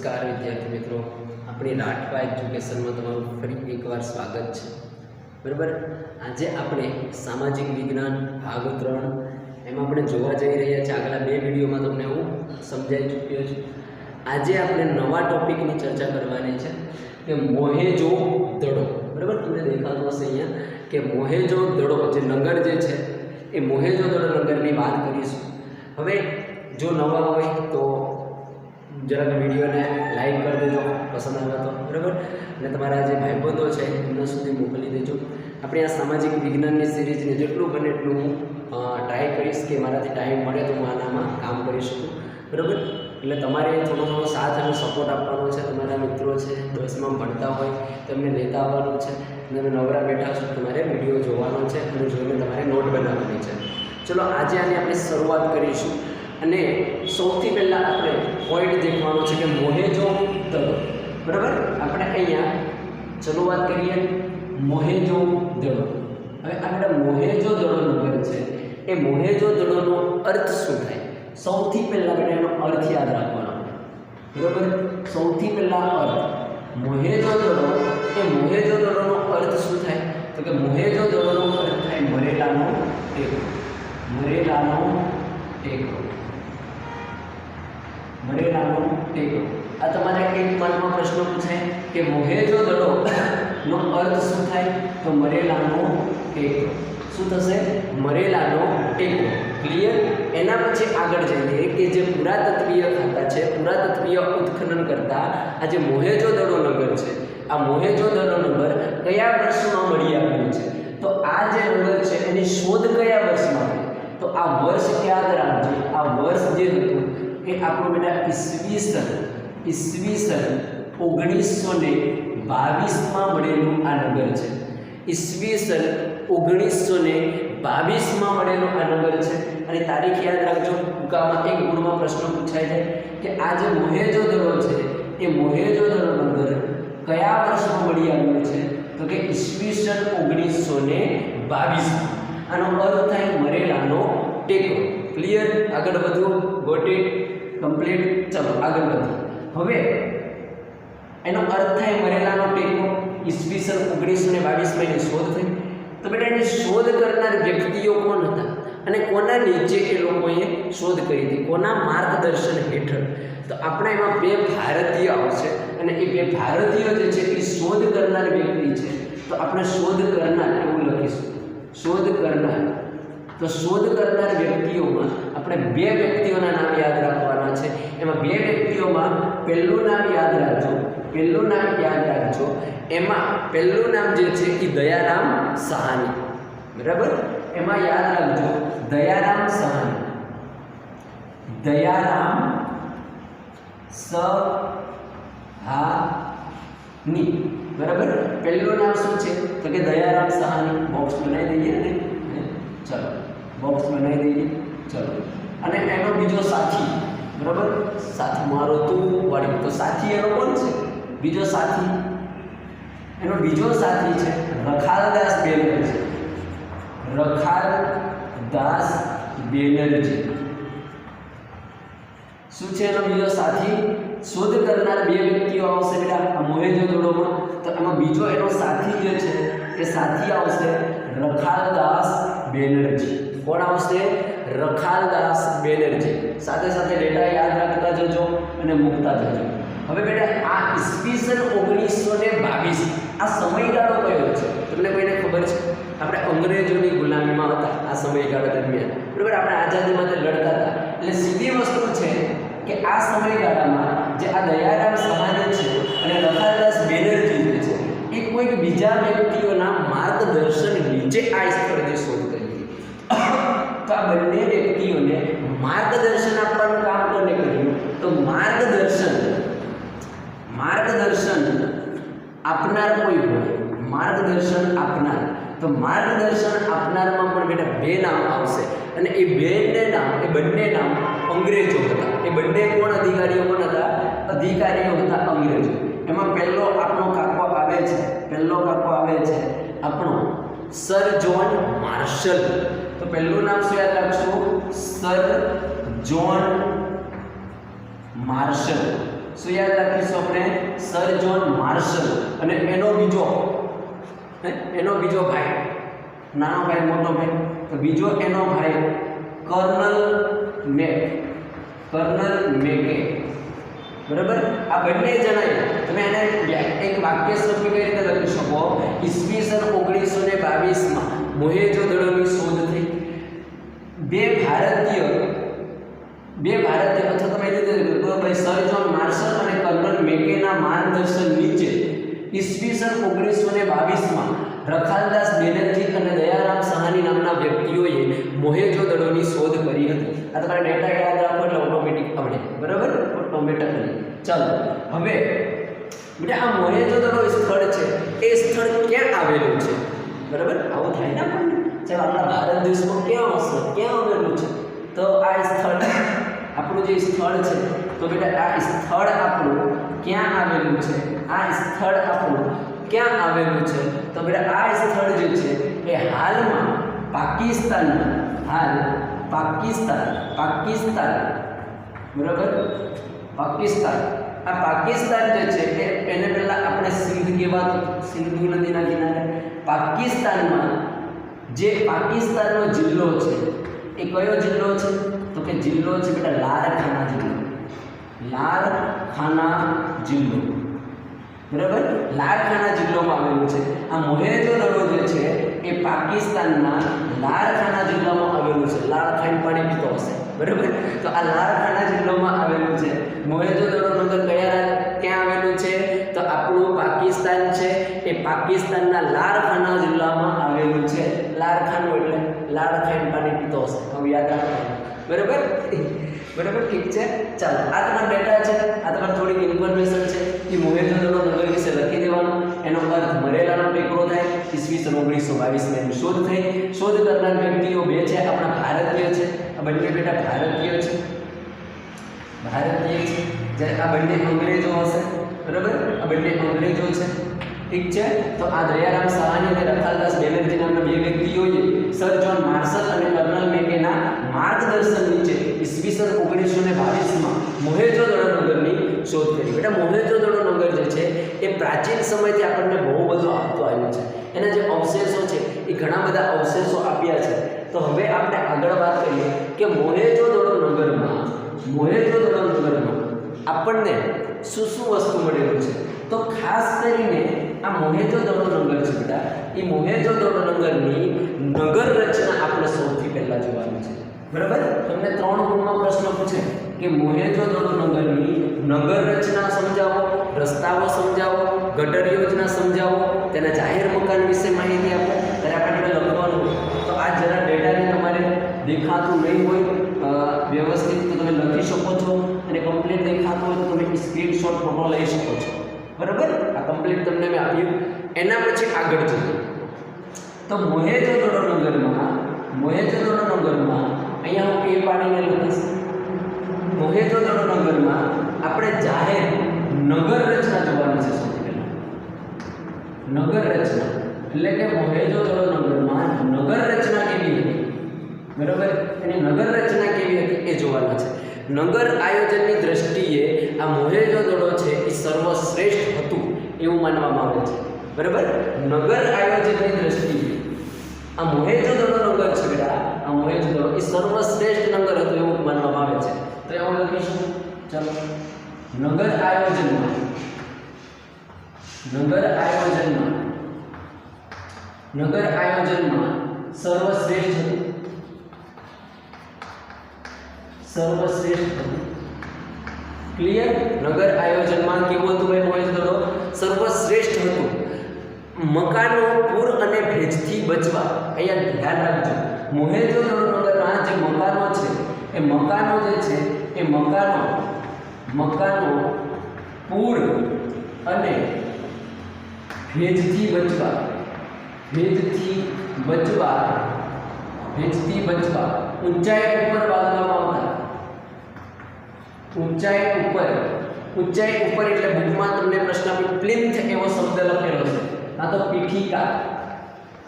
નમસ્કાર વિદ્યાર્થી મિત્રો. આપણી રાઠવા એજ્યુકેશનમાં તમારું ફરી એકવાર સ્વાગત છે. બરાબર? આજે આપણે સામાજિક વિજ્ઞાન ભાગ ત્રણ એમાં આપણે જોવા જઈ રહ્યા છીએ. આગલા બે વિડીયોમાં તમને હું સમજાવી ચૂક્યો છું. આજે આપણે નવા ટોપિકની ચર્ચા કરવાની છે કે મોહેજો દડો. બરાબર? તમને દેખાતું હશે અહીંયા કે મોહેજો દડો, જે નગર જે છે, એ મોહેજો દડો નગરની વાત કરીશું. હવે જો નવા હોય તો જરાક વિડીયોને લાઈક કરી દેજો, પસંદ આવે તો બરાબર? અને તમારા જે ભાઈબંધો છે, એમના સુધી મોકલી દેજો. આપણે આ સામાજિક વિજ્ઞાનની સિરીઝને જેટલું બને એટલું હું ટ્રાય કરીશ કે મારાથી ટાઈમ મળે તો હું આનામાં કામ કરી શકું, બરાબર? એટલે તમારે થોડો થોડો સાથ અને સપોર્ટ આપવાનો છે. તમારા મિત્રો છે, દસમાં ભણતા હોય, તેમને લેતા આવવાનું છે. અને તમે નવરા બેઠા છો, તમારે વીડિયો જોવાનો છે અને જોઈને તમારે નોટ બનાવવાની છે. ચલો, આજે આની આપણે શરૂઆત કરીશું. અને સૌથી પહેલાં આપણે પોઈન્ટ દેખવાનો છે કે મોહેજો દડો બરાબર? આપણે અહીંયા, ચલો વાત કરીએ મોહેજો દડો હવે આપણે મોહેજો દડો નગર છે. એ મોહેજો દડોનો અર્થ શું થાય? સૌથી પહેલાં આપણે એનો અર્થ યાદ રાખવાનો. બરાબર? સૌથી પહેલાં અર્થ. મોહેજો દડો એ મોહેજો દડોનો અર્થ શું થાય? તો કે મોહેજો દડોનો અર્થ થાય મરેલાનો ટેકો. મરેલાનો ટેકો. મરેલાનો ટેકો આ તમારે એક માર્કમાં પ્રશ્ન પૂછાય કે મોહેજો દડો, નો અર્થ શું થાય? તો મરેલાનો ટેકો શું થશે? મરેલાનો ટેકો ક્લિયર એના પછી આગળ જઈએ કે જે પુરાતત્વીય ખાતા છે, પુરાતત્વીય ઉત્ખનન કરતા આ જે મોહેજો દડો નગર છે, આ મોહેજો દડો નગર કયા વર્ષમાં મળી આવ્યું છે? તો આ જે નગર છે, એની શોધ કયા વર્ષમાં તો આ વર્ષ યાદ રાખજો. આ વર્ષ જે એ આપણું બેટા ઈસવીસન ઈસવીસન ઓગણીસો ને બાવીસમાં મળેલું આ નગર છે. ઈસવીસન ઓગણીસો ને બાવીસમાં મળેલો આ નગર છે. અને તારીખ યાદ રાખજો, ટૂંકામાં એક ગુણમાં પ્રશ્ન પૂછાય છે કે આ જે મોહેજો દડો છે, એ મોહેજો દડો નગર કયા વર્ષમાં મળી આવ્યો છે? તો કે ઈસવીસન ઓગણીસો ને બાવીસમાં. આનો અર્થ થાય મરેલાનો ટેકો. ક્લિયર આગળ વધવું ગોટ ઇટ કમ્પ્લીટ ચલો, આગળ વધો હવે, એનો અર્થ થાય મરેલાનો ટેકો ઈસવીસન ઓગણીસો ને બાવીસમાં એની શોધ થઈ. તો બેટા, એની શોધ કરનાર વ્યક્તિઓ કોણ હતા? અને કોના નીચે એ લોકોએ શોધ કરી હતી? કોના માર્ગદર્શન હેઠળ? તો આપણા એમાં બે ભારતીય આવશે અને એ બે ભારતીય જે છે, એ શોધ કરનાર વ્યક્તિ છે. તો આપણે શોધ કરનાર એવું લખીશું. શોધ કરનાર. તો શોધ કરનાર વ્યક્તિઓમાં આપણે બે વ્યક્તિઓના નામ યાદ વ્યક્તિઓમાં પહેલું નામ યાદ રાખજો. પહેલું નામ યાદ રાખજો. એમાં પહેલું નામ જે છે એ દયારામ સહાની. બરાબર? એમાં યાદ રાખજો. દયારામ સહાની. દયારામ સ હા ની બરાબર? પહેલું નામ શું છે? તો કે દયારામ સહાની. બોક્સ બનાવી દઈએ ને? ચલો. બોક્સ બનાવી દઈએ. ચલો. અને એનો બીજો સાથી બરાબર? સાથી મારો તું વાળી તો સાથી એનો કોણ છે? બીજો સાથી? એનો બીજો સાથી છે રખાલદાસ બેનર્જી. રખાલદાસ બેનર્જી. શું છે એનો બીજો સાથી? શોધ કરનાર બે વ્યક્તિઓ આવશે બેટા. આ મોહેજો દડોમાં તો એમાં બીજો એનો સાથી જે છે, એ સાથી આવશે રખાલદાસ બેનર્જી. કોણ આવશે? રખાલદાસ બેનર્જી સાથે સાથે ડેટા યાદ રાખતા જજો અને મૂકતા જજો. હવે બેટા, આ ઈસવીસન ઓગણીસો ને બાવીસ, આ સમયગાળો કયો છે? તમને કોઈને ખબર છે? આપણે અંગ્રેજોની ગુલામીમાં હતા આ સમયગાળા દરમિયાન. બરાબર, આપણે આઝાદી માટે લડતા હતા. એટલે સીધી વસ્તુ છે કે આ સમયગાળામાં જે આ દયારામ સહાની છે અને રખાલદાસ બેનર્જી છે, એ કોઈક બીજા વ્યક્તિઓના માર્ગદર્શન નીચે આ સ્પર્ધે શોધ કરી. તો આ બંને વ્યક્તિઓને માર્ગદર્શન આપવાનું કામ કોને કર્યું? તો માર્ગદર્શન. માર્ગદર્શન આપનાર કોઈ હોય, માર્ગદર્શન આપનાર. તો માર્ગદર્શન આપનારમાં પણ બેટા બે નામ આવશે. અને એ બેને નામ, એ બંને નામ અંગ્રેજો હતા. એ બંને કોણ અધિકારીઓ કોણ હતા? અધિકારીઓ હતા અંગ્રેજો. એમાં પહેલો આપણો કાકો આવે છે. પહેલો કાકો આવે છે આપણો સર જોન માર્શલ. તો પહેલું નામ શું યાદ રાખશો? Sir John Marshall. શું યાદ રાખીશું આપણે? Sir John Marshall. અને એનો બીજો એનો બીજો ભાઈ. નાનો ભાઈ, મોટો ભાઈ. તો બીજો એનો ભાઈ, કર્નલ મેક. કર્નલ મેકે. બરાબર? આ બંને જણાય તમે એને એક વાક્ય સ્વરૂપે કઈ રીતે લખી શકો? ઈસવીસન ઓગણીસો ને બાવીસમાં. મોહેજો દડોની શોધ થઈ. બે ભારતીય બે ભારતીય, અથવા તમે રીતે સર જોન માર્શલ અને કર્નલ મેકેના માર્ગદર્શન નીચે ઈસવીસન ઓગણીસો ને બાવીસમાં રખાલદાસ બેનર્જી અને દયારામ સહાની નામના વ્યક્તિઓએ મોહેજો દડોની શોધ કરી હતી. આ તમારે ડેટા યાદ રાખો એટલે ઓટોમેટિક આવડે. બરાબર? ઓટોમેટિકલી ચાલો, હવે, બેટા, આ મોહેજોદડો સ્થળ છે. એ સ્થળ ક્યાં આવેલું છે? બરાબર? આવું થાય ને આપણને? ચાલો આપણા ભારત દેશમાં ક્યાં હશે? ક્યાં આવેલું છે? તો આ સ્થળ, આપણું જે સ્થળ છે, તો બેટા, આ સ્થળ આપણું ક્યાં આવેલું છે? આ સ્થળ આપણું ક્યાં આવેલું છે? તો બેટા, આ સ્થળ જે છે, એ હાલમાં પાકિસ્તાનમાં, હાલ પાકિસ્તાન પાકિસ્તાન, બરાબર? પાકિસ્તાન. આ પાકિસ્તાન જે છે એને પહેલાં આપણે સિંધ કહેવાતું, સિંધુ નદીના કિનારે. પાકિસ્તાનમાં જે પાકિસ્તાનનો જિલ્લો છે, એ કયો જિલ્લો છે? તો કે જિલ્લો છે બેટા લારખાના જિલ્લો. લારખાના જિલ્લો. બરાબર? લારખાના જિલ્લોમાં આવેલું છે. આ મોહેજો દડો જે છે, એ પાકિસ્તાનના લારખાના જિલ્લામાં આવેલું છે. લાર પાણી પીતો હશે. બરાબર? તો આ લારખાના જિલ્લામાં આવેલું છે. મોહેજો દડો નગર કયા ક્યાં આવેલું છે? તો આપણું પાકિસ્તાન છે. એ પાકિસ્તાનના લારખાના જિલ્લામાં આવેલું છે. લારખાનું એટલે લાર ખાઈને પાણી પીતો હશે. હવે યાદ રાખવાનું. બરાબર? બરાબર? ઠીક છે? ચાલો, આ તમારો ડેટા છે, આ તમારે થોડીક ઇન્ફોર્મેશન છે. એ મોહેન્દ્રનો નગર વિશે લખી દેવાનું. એનો અર્થ મરેલાનો ટેકરો થાય ઈસવીસન ઓગણીસો બાવીસમાં એની શોધ થઈ. શોધ કરનાર વ્યક્તિઓ બે છે, આપણા ભારતીય છે. આ બંને બેટા ભારતીય છે. ભારતીય છે. જ્યારે આ બંને અંગ્રેજો હશે. બરાબર? આ બંને અંગ્રેજો છે. ઠીક છે? તો આ દયારામ સહાની અને રખાલદાસ બેનર્જી નામના બે વ્યક્તિઓએ સર જોન માર્શલ અને કર્નલ મેકેના માર્ગદર્શન નીચે ઈસવીસન ઓગણીસો ને બાવીસમાં મોહેજો દડો નગરની શોધ કરી. બેટા, મોહેજો દડો નગર જે છે, એ પ્રાચીન સમયથી આપણને બહુ બધું આપતો આવ્યું છે. એના જે અવશેષો છે, એ ઘણા બધા અવશેષો આપ્યા છે. તો હવે આપણે આગળ વાત કરીએ કે મોહેજો દડો નગરમાં, મોહેજો દડો નગરમાં આપણને શું શું વસ્તુ મળેલું છે? તો ખાસ કરીને આ મોહેજો દડો નગર છે બેટા. એ મોહેજો દડો નગરની નગર રચના આપણે સૌથી પહેલા જોવાની છે. બરાબર? તમને ત્રણ ગુણનો પ્રશ્ન પૂછે કે મોહેજો દડો નગરની નગર રચના સમજાવો, રસ્તાઓ સમજાવો, ગટર યોજના સમજાવો, તેના જાહેર મકાન વિશે માહિતી આપો. ત્યારે આપણે લખવાનું. તો આ જરા ડેટાને તમારે દેખાતું નહીં હોય વ્યવસ્થિત તો તમે લખી શકો છો અને કમ્પ્લીટ દેખાતું હોય તો તમે સ્ક્રીનશોટ ફોટો લઈ શકો છો. બરાબર? કમ્પ્લીટ તમને મેં આપ્યું એના પછી આગળ જઈએ. તો મોહેજોદડો નગરમાં મોહેજોદડો નગરમાં અહીંયા હું એ પાડીને લખીશ. મોહેજો દડો નગરમાં આપણે જાહેર નગર રચના જોવાની છે સૌથી પહેલા. નગર રચના. એટલે કે મોહેજોદડો નગરમાં નગર રચના કેવી હતી? બરાબર? એની નગર રચના કેવી હતી એ જોવાના છે. નગર આયોજનની દ્રષ્ટિએ આ મોહેજો દડો છે એ સર્વશ્રેષ્ઠ હતું. એવું માનવામાં આવે છે. બરાબર? નગર આયોજનની દ્રષ્ટિએ આ મોહેજો દડો નગર છે બેટા. આ મોહેજો દડો એ સર્વશ્રેષ્ઠ નગર હતું એવું માનવામાં આવે છે. તો એવું લખીશું. ચાલો. નગર આયોજનમાં. નગર આયોજનમાં. નગર આયોજનમાં સર્વશ્રેષ્ઠ હતું. સર્વશ્રેષ્ઠ હતું. ક્લિયર નગર આયોજનમાં કેવું હતું ભાઈ મોહેજ દડો સર્વશ્રેષ્ઠ હતું. મકાનો પૂર અને ભેજથી બચવા. અહીંયા ધ્યાન રાખજો. મોહેજો દડો નગરના જે મકાનો છે, એ મકાનો જે છે, એ મકાનો મકાનો પૂર અને ભેજથી બચવા. ભેજથી બચવા ભેજથી બચવા. ઊંચાઈ ઉપર બાંધવામાં આવતા. ઊંચાઈ ઉપર. ઊંચાઈ ઉપર એટલે બુકમાં તમને પ્રશ્ન આપ્યો પ્લિન્થ એવો શબ્દ લખેલો છે. આ તો પીઠિકા.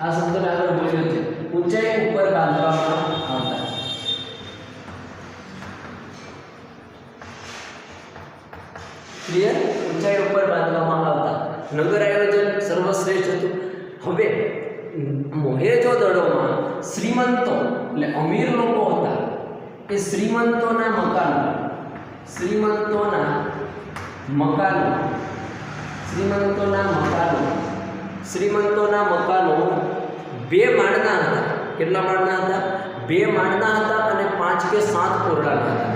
આ શબ્દ મેં આગળ બોલ્યો છે. ઊંચાઈ ઉપર બાંધવામાં આવતા. ક્લિયર ઊંચાઈ ઉપર બાંધવામાં આવતા. નગર આયોજન સર્વશ્રેષ્ઠ હતું. હવે મોહેજો દડોમાં શ્રીમંતો, એટલે અમીર લોકો હતા, એ શ્રીમંતોના મકાનો શ્રીમંતોના મકાનો. શ્રીમંતોના મકાનો. શ્રીમંતોના મકાનો બે માળના હતા. કેટલા માળના હતા? બે માળના હતા અને પાંચ કે સાત ઓરડાના હતા.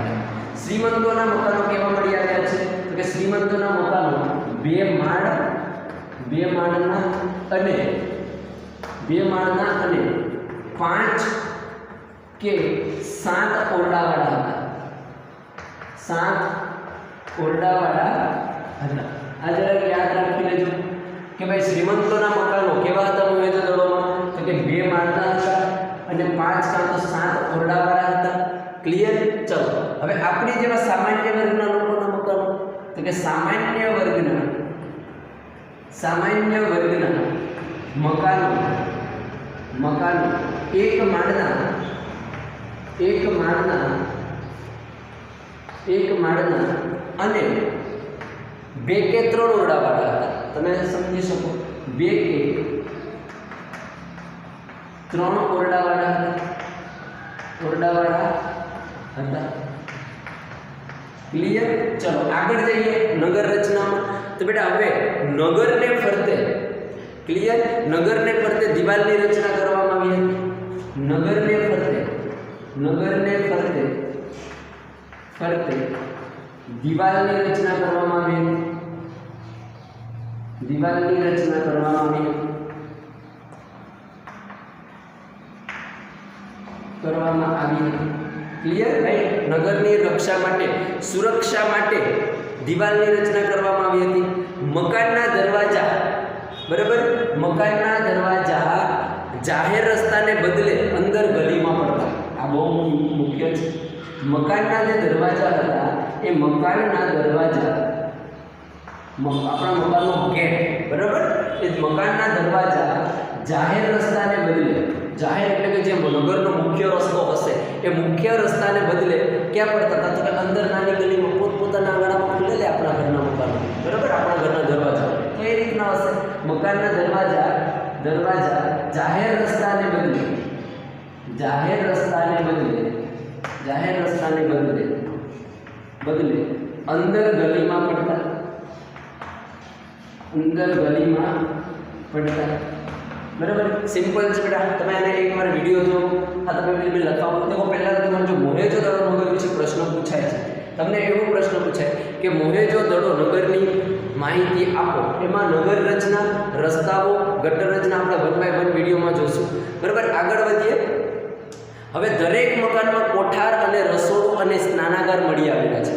શ્રીમંતોના મકાનો કેવા મળી આવ્યા છે? તો કે શ્રીમંતોના મકાનો બે માળ, બે માળના અને બે માળના અને પાંચ કે સાત ઓરડાવાળા હતા. સાત ઓરડાવાળા હતા આ જરાક યાદ રાખી લેજો. કે ભાઈ શ્રીમંતોના મકાનો કેવા હતા મોહેજો દળોમાં? તો કે બે માળના હતા અને પાંચ કાં તો સાત ઓરડાવાળા હતા. ક્લિયર ચલો. હવે આપણી જેવા સામાન્ય વર્ગના લોકોના મકાનો. તો કે સામાન્ય વર્ગના સામાન્ય વર્ગના મકાનો મકાનો. એક માળના એક માળના એક માળના અને બે કે ત્રણ ઓરડાવાળા હતા. તમે સમજી શકો. બે કે ત્રણ ઓરડાવાળા હતા. ઓરડાવાળા હતા. ક્લિયર ચલો, આગળ જઈએ નગર રચનામાં. તો બેટા, હવે નગરને ફરતે ક્લિયર નગરને ફરતે દિવાલની રચના કરવામાં આવી હતી. નગરને ફરતે નગરને ફરતે ફરતે દિવાલની રચના કરવામાં આવી. દિવાલની રચના કરવામાં આવી. કરવામાં આવી. ક્લિયર ભાઈ નગરની રક્ષા માટે સુરક્ષા માટે દિવાલની રચના કરવામાં આવી હતી. મકાનના દરવાજા બરાબર? મકાનના દરવાજા જાહેર રસ્તાને બદલે અંદર ગલીમાં પડતા. આ બહુ મુખ્ય છે. મકાનના જે દરવાજા હતા, એ મકાનના દરવાજા આપણા મકાનનો ગેટ, બરાબર? એ મકાનના દરવાજા જાહેર રસ્તાને બદલે, જાહેર એટલે કે જે નગરનો મુખ્ય રસ્તો હશે, એ મુખ્ય રસ્તાને બદલે ક્યાં પડતા હતા? તો કે અંદર નાની ગલીમાં પોતપોતાના આંગણામાં ખુલે લે આપણા ઘરના મકાનો, બરાબર? આપણા ઘરના દરવાજા. તો એ રીતના હશે. મકાનના દરવાજા દરવાજા જાહેર રસ્તાને બદલે, જાહેર રસ્તાને બદલે જાહેર રસ્તાને બદલે બદલે અંદર ગલીમાં પડતા, અંદર ગલીમાં પડતા. બરાબર? સિમ્પલ છે બેટા. તમે આને એકવાર વીડિયો જો આ તમે બિલકુલ લખાવો દેખો પહેલાં તમારે જો મોહેજો દડો નગર વિશે પ્રશ્ન પૂછાય છે. તમને એવો પ્રશ્ન પૂછાય કે મોહેજો દડો નગરની માહિતી આપો, એમાં નગર રચના, રસ્તાઓ, ગટર રચના આપણે વન બાય વન વિડીયોમાં જોઈશું બરાબર? આગળ વધીએ. હવે દરેક મકાનમાં કોઠાર અને રસોડું અને સ્નાનાગાર મળી આવેલા છે.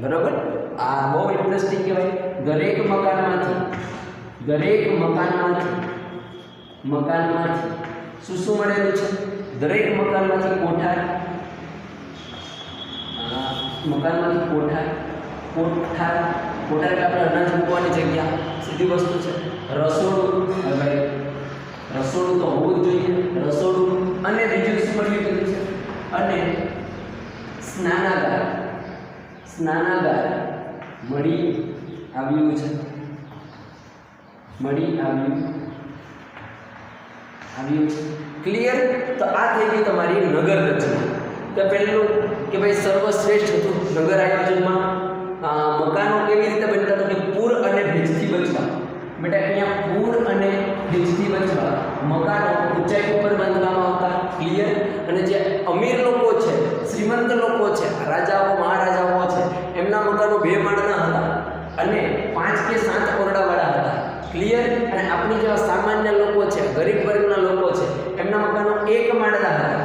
બરાબર? આ બહુ ઇન્ટરેસ્ટિંગ કહેવાય. દરેક મકાનમાંથી દરેક મકાનમાંથી મકાનમાંથી શું શું મળેલું છે? દરેક મકાનમાંથી કોઠાર મકાનમાંથી કોઠાર કોઠાર કોઠાર એટલે આપણે અનાજ મૂકવાની જગ્યા, સીધી વસ્તુ છે. રસોડું, હવે રસોડું તો હોવું જ જોઈએ. રસોડું અને બીજું શું મળ્યું છે અને સ્નાનાગાર. સ્નાનાગાર મળી આવ્યું છે. મળી આવ્યું આવ્યું છે. ક્લિયર તો આ થઈ ગઈ તમારી નગર રચના. તો પહેલું કે ભાઈ સર્વશ્રેષ્ઠ હતું નગર આયોજનમાં અ, મકાનો કેવી રીતે બનતા તો કે પૂર અને ભેજથી બચવા બેટા અહીંયા પૂર અને ભેજથી બચવા મકાનો ઊંચાઈ ઉપર બાંધવામાં આવતા ક્લિયર અને જે અમીર લોકો છે શ્રીમંત લોકો છે રાજાઓ મહારાજાઓ છે એમના મકાનો બે માળના હતા અને પાંચ કે સાત ઓરડાવાળા હતા ક્લિયર અને આપણી જેવા સામાન્ય લોકો છે ગરીબ વર્ગના લોકો છે એમના મકાનો એક માળના હતા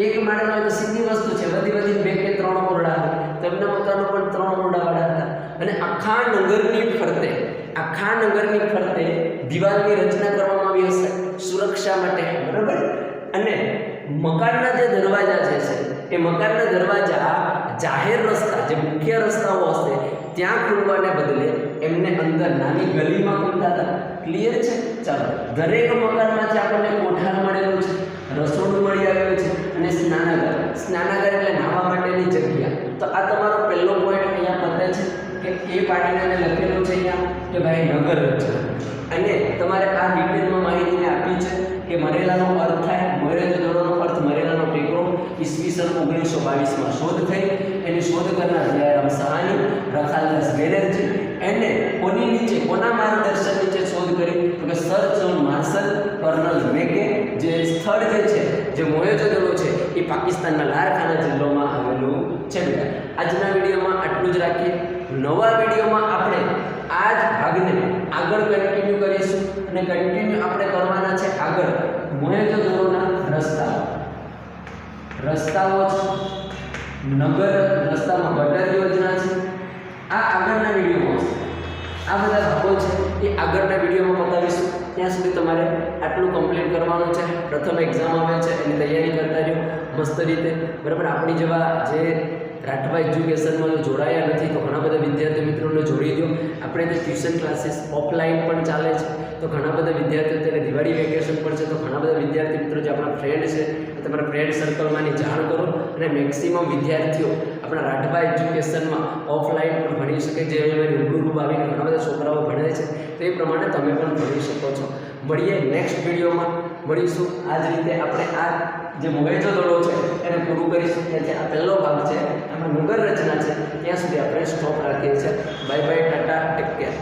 એક માળાનો હોય તો સીધી વસ્તુ છે, બધી બધી બે કે ત્રણ ઓરડા હોય. તો મકાનો પણ ત્રણ ઓરડાવાળા હતા. અને આખા નગરની ફરતે, આખા નગરની ફરતે દિવાલની રચના કરવામાં આવી હશે, સુરક્ષા માટે, બરાબર? અને મકાનના જે દરવાજા જે છે, એ મકાનના દરવાજા જાહેર રસ્તા, જે મુખ્ય રસ્તાઓ હશે, ત્યાં ખુલવાને બદલે એમને અંદર નાની ગલીમાં ખુલતા હતા. ક્લિયર છે? ચાલો, દરેક મકાનમાંથી આપણને કોઠાર મળેલું છે, રસોડું મળી આવ્યું છે અને સ્નાનાગર. સ્નાનાગર એટલે નાહવા માટેની જગ્યા. તો આ તમારો પહેલો પોઈન્ટ અહીંયા પતે છે કે એ પાટીનાને લખેલું છે અહીંયા કે ભાઈ નગર છે અને તમારે આ ડિટેલમાં માહિતીને આપી છે કે મરેલાનો અર્થ થાય, મરેલો દડોનો અર્થ મરેલાનો ટેકરો ઈસવીસન ઓગણીસો બાવીસમાં શોધ થઈ. એની શોધ કરનાર જયરામ સહાની, રખાલદાસ બેનર્જી એને કોની નીચે, કોના માર્ગદર્શન નીચે શોધ કરી? તો કે sir John Marshall colonel Mackay, જે સ્થળ જે છે, જે મોહેજોદડો છે, એ પાકિસ્તાનના લારખાના જિલ્લામાં આવેલું છે. આજના વિડીયોમાં આટલું જ રાખીએ. નવા વિડીયોમાં આપણે આ જ ભાગને આગળ કન્ટિન્યુ કરીશું અને કન્ટિન્યુ આપણે કરવાના છે આગળ મોહેજોદડોના રસ્તાઓ. રસ્તાઓ નગર રસ્તામાં ગટર યોજના છે. આ આગળના વિડીયોમાં આ બધા ભાગો છે એ આગળના વિડીયોમાં બતાવીશું. ત્યાં સુધી તમારે આટલું કમ્પ્લીટ કરવાનું છે. પ્રથમ એક્ઝામ આવે છે, એની તૈયારી કરતા રહ્યો. મસ્ત રીતે. બરાબર, આપણી જેવા જે રાઠવા એજ્યુકેશનમાં જોડાયા નથી, તો ઘણા બધા વિદ્યાર્થી મિત્રોને જોડી દો. આપણે ત્યાં ટ્યુશન ક્લાસીસ ઓફલાઈન પણ ચાલે છે. તો ઘણા બધા વિદ્યાર્થીઓ અત્યારે દિવાળી વેકેશન પણ છે. તો ઘણા બધા વિદ્યાર્થી મિત્રો જે આપણા ફ્રેન્ડ છે તમારા ફ્રેન્ડ સર્કલમાંની જાણ કરો. અને મેક્સિમમ વિદ્યાર્થીઓ આપણા રાઠવા એજ્યુકેશનમાં ઓફલાઈન પણ ભણી શકે, જે રૂબરૂ આવીને ઘણા બધા છોકરાઓ ભણે છે, તો પ્રમાણે તમે પણ ભણી શકો છો. મળીએ નેક્સ્ટ વિડીયોમાં મળીશું. આ જ રીતે આપણે આ જે મુગેજો દડો છે, એને પૂરું કરીશું. ત્યાં જે આ પહેલો ભાગ છે, એમાં નગર રચના છે, ત્યાં સુધી આપણે સ્ટોપ રાખીએ છીએ. Bye bye tata take care